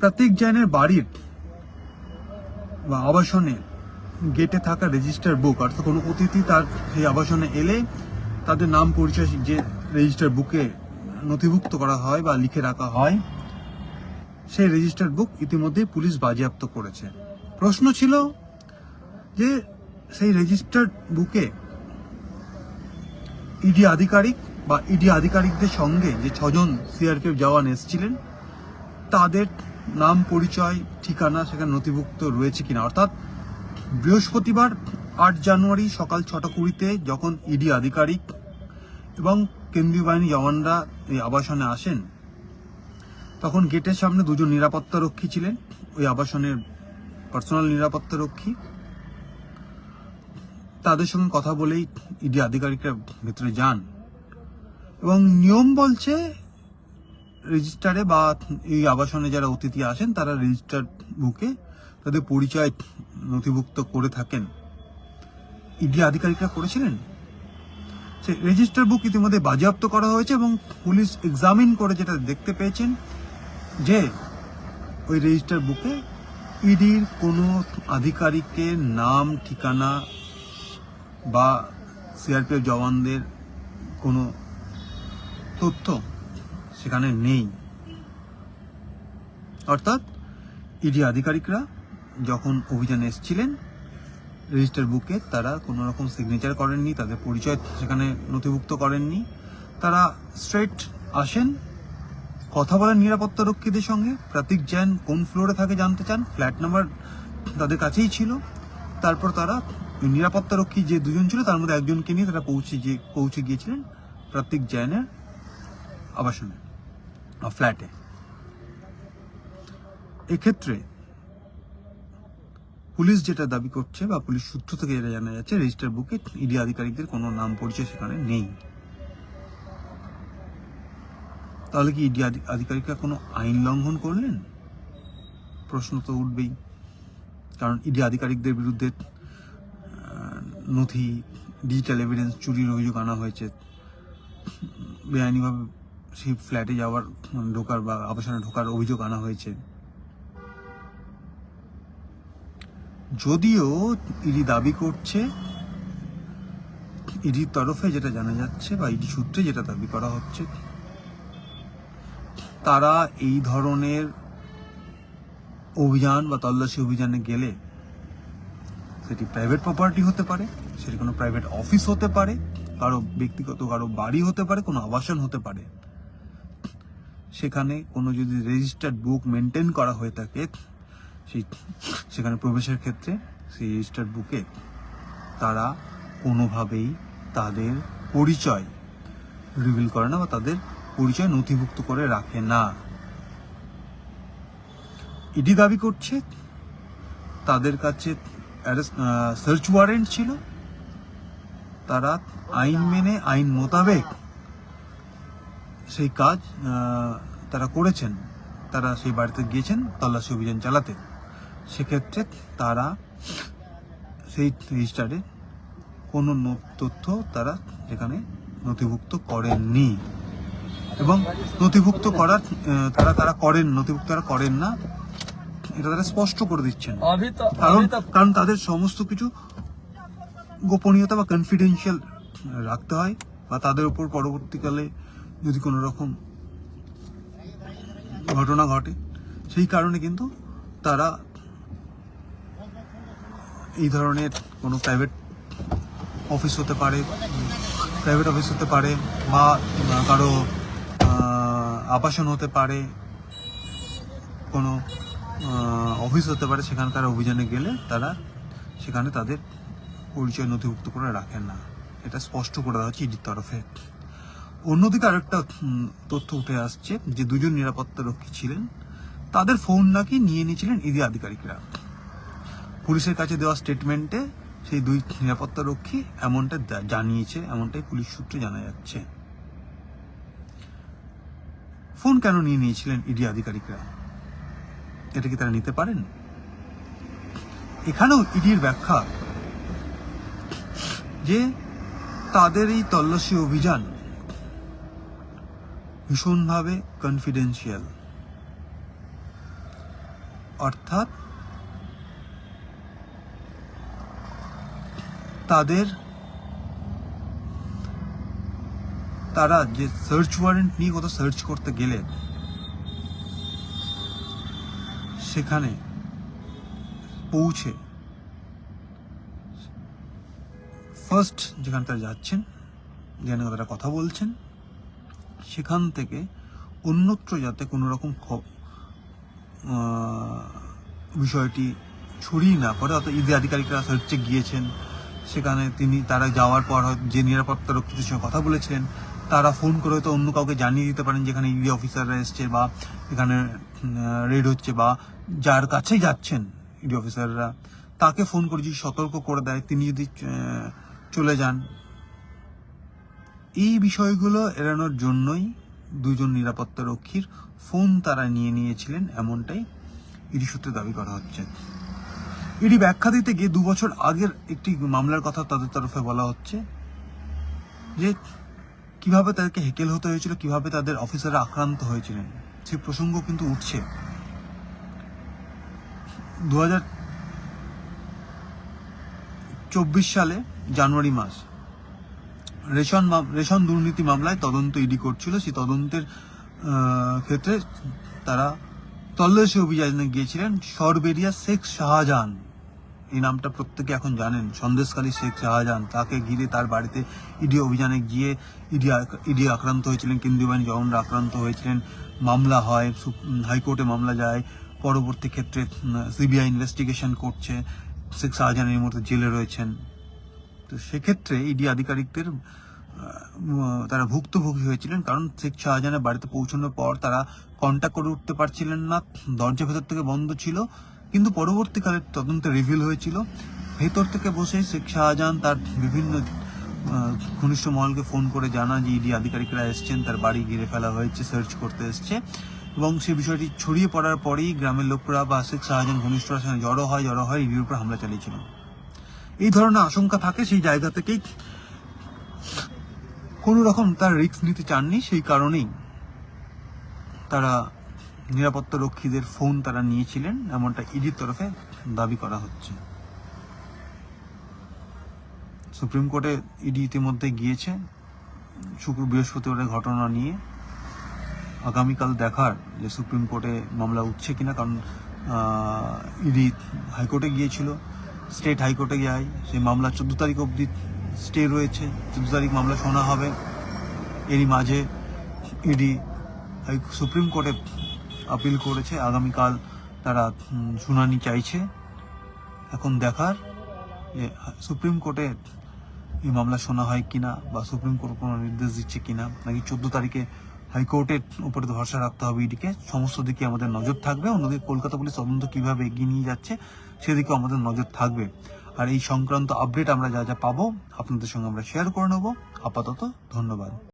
প্রতীক জৈনের বাড়ির বা আবাসনে গেটে থাকা রেজিস্টার বুক, অর্থাৎ কোনো অতিথি তার সেই আবাসনে এলে তাদের নাম পরিচয় যে রেজিস্টার বুকে নথিভুক্ত করা হয় বা লিখে রাখা হয়, সেই রেজিস্টার বুক ইতিমধ্যে পুলিশ বাজেয়াপ্ত করেছে। প্রশ্ন ছিল যে সেই রেজিস্টার বুকে ইডি আধিকারিক বা ইডি আধিকারিকদের সঙ্গে যে ছজন সিআরপিএফ জওয়ান এসেছিলেন, তাদের নাম, পরিচয়, ঠিকানা সেখানে নথিভুক্ত রয়েছে কিনা। অর্থাৎ বৃহস্পতিবার আট জানুয়ারি সকাল ছটা কুড়িতে যখন ইডি আধিকারিক এবং কেন্দ্রীয় বাহিনী জওয়ানরা এই আবাসনে আসেন, তখন গেটের সামনে দুজন নিরাপত্তা রক্ষী ছিলেন। ওই আবাসনের পার্সোনাল নিরাপত্তা রক্ষী তাদের সঙ্গে কথা বলেই ইডি আধিকারিকরা ভেতরে যান এবং নিয়ম বলছে রেজিস্টারে বা এই আবাসনে যারা অতিথি আসেন, তারা রেজিস্টার বুকে তাদের পরিচয় নথিভুক্ত করে থাকেন। ইডি আধিকারিকরা করেছিলেন? সে রেজিস্টার বুক ইতিমধ্যে বাজেয়াপ্ত করা হয়েছে এবং পুলিশ এক্সামিন করে যেটা দেখতে পেয়েছেন যে ওই রেজিস্টার বুকে ইডির কোনো আধিকারিকের নাম, ঠিকানা বা সিআরপিএফ জওয়ানদের কোনো তথ্য সেখানে নেই। অর্থাৎ ইডি আধিকারিকরা যখন অভিযানে এসেছিলেন রেজিস্টার বুকে তারা কোনো রকম সিগনেচার করেননি, তাদের পরিচয় সেখানে নথিভুক্ত করেননি। তারা স্ট্রেট আসেন, কথা বলেন নিরাপত্তা রক্ষীদের সঙ্গে। প্রতীক জৈন কোন ফ্লোরে থাকে জানতে চান? ফ্ল্যাট নাম্বার তাদের কাছেই ছিল। তারপর তারা নিরাপত্তা রক্ষী যে দুজন ছিল, তার মধ্যে একজনকে নিয়ে তারা পৌঁছে যে পৌঁছে গিয়েছিলেন প্রতীক জৈনের আবাসনে। ফ্ল্যাটে এক্ষেত্রে পুলিশ যেটা দাবি করছে বা পুলিশ সূত্র থেকে যেটা জানা যাচ্ছে রেজিস্টার বুকে ইডি আধিকারিকদের কোনো নাম পরিচয় সেখানে নেই। তাহলে কি ইডি আধিকারিকরা কোনো আইন লঙ্ঘন করলেন? প্রশ্ন তো উঠবেই। কারণ ইডি আধিকারিকদের বিরুদ্ধে নথি ডিজিটাল এভিডেন্স চুরির অভিযোগ আনা হয়েছে। বেআইনিভাবে সেই ফ্ল্যাটে যাওয়ার, ঢোকার বা আবাসনে ঢোকার অভিযোগ আনা হয়েছে। যদিও ইডি দাবি করছে, ইডির তরফে যেটা জানা যাচ্ছে বা ইডি সূত্রে যেটা দাবি করা হচ্ছে, তারা এই ধরনের অভিযান বা তল্লাশি অভিযানে গেলে সেটি প্রাইভেট প্রপার্টি হতে পারে, সেটি কোনো প্রাইভেট অফিস হতে পারে, কারও ব্যক্তিগত, কারও বাড়ি হতে পারে, কোনো আবাসন হতে পারে। সেখানে কোনো যদি রেজিস্টার্ড বুক মেনটেন করা হয়ে থাকে সেই সেখানে প্রবেশের ক্ষেত্রে সেই রেজিস্টার্ড বুকে তারা কোনোভাবেই তাদের পরিচয় রিভিল করে না বা তাদের পরিচয় নথিভুক্ত করে রাখে না। ইডি দাবি করছে তাদের কাছে সার্চ ওয়ারেন্ট ছিল। তারা আইন মেনে আইন মোতাবেক সেই কাজ তারা করেছেন। তারা সেই বাড়িতে গিয়েছেন তল্লাশি অভিযান চালাতে। সেক্ষেত্রে তারা সেই রেজিস্টারে কোনো তথ্য তারা এখানে নথিভুক্ত করেননি। এবং নথিভুক্ত করার তারা তারা করেন নথিভুক্ত তারা করেন না। এটা তারা স্পষ্ট করে দিচ্ছেন। কারণ কারণ তাদের সমস্ত কিছু গোপনীয়তা বা কনফিডেন্সিয়াল রাখতে হয় বা তাদের উপর পরবর্তীকালে যদি কোনো রকম ঘটনা ঘটে, সেই কারণে কিন্তু তারা এই ধরনের কোনো প্রাইভেট অফিস হতে পারে প্রাইভেট অফিস হতে পারে বা কারও আবাসন হতে পারে, কোনো অফিস হতে পারে, সেখানকার অভিযানে গেলে তারা সেখানে তাদের পরিচয় নথিভুক্ত করে রাখেন না। এটা স্পষ্ট করে দেওয়া হচ্ছে ইডির তরফে। অন্যদিকে আরেকটা তথ্য উঠে আসছে যে দুজন নিরাপত্তা রক্ষী ছিলেন। তাদের ফোন নাকি নিয়ে নিয়েছিলেন ইডি আধিকারিকরা। পুলিশের কাছে দেওয়া স্টেটমেন্টে সেই দুই নিরাপত্তা রক্ষী এমনটা জানিয়েছে, এমনটাই পুলিশ সূত্রে জানা যাচ্ছে। ফোন কেন নিয়ে নিয়েছিলেন ইডি আধিকারিকরা? এটা কি তারা নিতে পারেন? এখানেও ইডির ব্যাখ্যা যে তাদের এই তল্লাশি অভিযান ভীষণভাবে কনফিডেন্সিয়াল অর্থাৎ তাদের তারা যে সার্চ ওয়ারেন্ট নিয়ে কোথাও সার্চ করতে গেলে সেখানে পৌঁছে ফার্স্ট যেখানে তারা যাচ্ছেন, যেখানে তারা কথা বলছেন সেখান থেকে অন্যত্র যাতে কোনো রকম বিষয়টি ছড়িয়ে না পড়ে, অর্থাৎ ঈদের আধিকারিকরা সার্চে গিয়েছেন, সেখানে তিনি, তারা যাওয়ার পর যে নিরাপত্তা রক্ষীদের সঙ্গে কথা বলেছিলেন তারা ফোন করে হয়তো অন্য কাউকে জানিয়ে দিতে পারেন যেখানে ইডি অফিসাররা এসছে বা এখানে রেড হচ্ছে বা যার কাছেই যাচ্ছেন ইডি অফিসাররা, তাকে ফোন করে যদি সতর্ক করে দেয়, তিনি যদি চলে যান এই বিষয়গুলো এড়ানোর জন্যই দুজন নিরাপত্তা রক্ষীর ফোন তারা নিয়ে নিয়েছিলেন, এমনটাই ইডি সূত্রে দাবি করা হচ্ছে। ইডি ব্যাখ্যা দিতে গিয়ে দু বছর আগের একটি মামলার কথা তাদের তরফে বলা হচ্ছে যে কীভাবে তাদেরকে হেকেল হতে হয়েছিল, কীভাবে তাদের অফিসাররা আক্রান্ত হয়েছিলেন, সে প্রসঙ্গ কিন্তু উঠছে। দু চব্বিশ সালে জানুয়ারি মাস রেশন রেশন দুর্নীতি মামলায় তদন্ত ইডি করছিল। সেই তদন্তের ক্ষেত্রে তারা তল্লাশি অভিযানে গিয়েছিলেন সরবেরিয়া শেখ শাহজাহান। এই নামটা প্রত্যেকে এখন জানেন। সন্দেশকালী শেখ শাহজাহান। তাকে ঘিরে তার বাড়িতে ইডি অভিযানে গিয়ে ইডি ইডি আক্রান্ত হয়েছিলেন, কেন্দ্রীয় বাহিনী জওয়ানরা আক্রান্ত হয়েছিলেন। মামলা হয় হাইকোর্টে মামলা যায়। পরবর্তী ক্ষেত্রে সিবিআই ইনভেস্টিগেশন করছে। শেখ শাহজাহান এই মুহূর্তে জেলে রয়েছেন। তো সেক্ষেত্রে ইডি আধিকারিকদের তারা ভুক্তভোগী হয়েছিলেন কারণ শেখ শাহজাহানের বাড়িতে পৌঁছানোর পর তারা কন্ট্যাক্ট করে উঠতে পারছিলেন না, দরজা ভেতর থেকে বন্ধ ছিল, কিন্তু পরবর্তীকালে তদন্তে রিভিল হয়েছিল। ভেতর থেকে বসে শেখ শাহজাহান তার বিভিন্ন ঘনিষ্ঠ মহলকে ফোন করে জানান যে ইডি আধিকারিকরা এসছেন, তার বাড়ি ঘিরে ফেলা হয়েছে সার্চ করতে এসছে এবং সেই বিষয়টি ছড়িয়ে পড়ার পরেই গ্রামের লোকরা বা শেখ শাহজাহান ঘনিষ্ঠরা জড়ো হয় জড়ো হয় ইডির উপর হামলা চালিয়েছিল এই ধরনের আশঙ্কা থাকে, সেই জায়গা থেকেই কোনো রকম তার রিস্ক নিতে চাননি, সেই কারণেই তারা নিরাপত্তা রক্ষীদের ফোন তারা নিয়েছিলেন, এমনটা ইডির তরফে দাবি করা হচ্ছে। সুপ্রিম কোর্টে ইডি ইতিমধ্যে গিয়েছে, শুক্র, বৃহস্পতিবারের ঘটনা নিয়ে। আগামীকাল দেখার যে সুপ্রিম কোর্টে মামলা উঠছে কিনা, কারণ ইডি হাইকোর্টে গিয়েছিল। স্টেট হাইকোর্টে যায়, সেই মামলা চোদ্দ তারিখ অবধি স্টে রয়েছে, চোদ্দ তারিখ মামলা শোনা হবে। এরই মাঝে ইডি সুপ্রিম কোর্টে আপিল করেছে, আগামীকাল তারা শুনানি চাইছে। এখন দেখার যে সুপ্রিম কোর্টে এই মামলা শোনা হয় কিনা বা সুপ্রিম কোর্ট কোনো নির্দেশ দিচ্ছে কিনা, নাকি চোদ্দ তারিখে হাইকোর্টের উপরে ভরসা রাখতে হবে এদিকে। সমস্ত দিকে আমাদের নজর থাকবে। অন্যদিকে কলকাতা পুলিশ তদন্ত কীভাবে এগিয়ে নিয়ে যাচ্ছে, সেদিকেও আমাদের নজর থাকবে। আর এই সংক্রান্ত আপডেট আমরা যা যা পাবো আপনাদের সঙ্গে আমরা শেয়ার করে নেব। আপাতত ধন্যবাদ।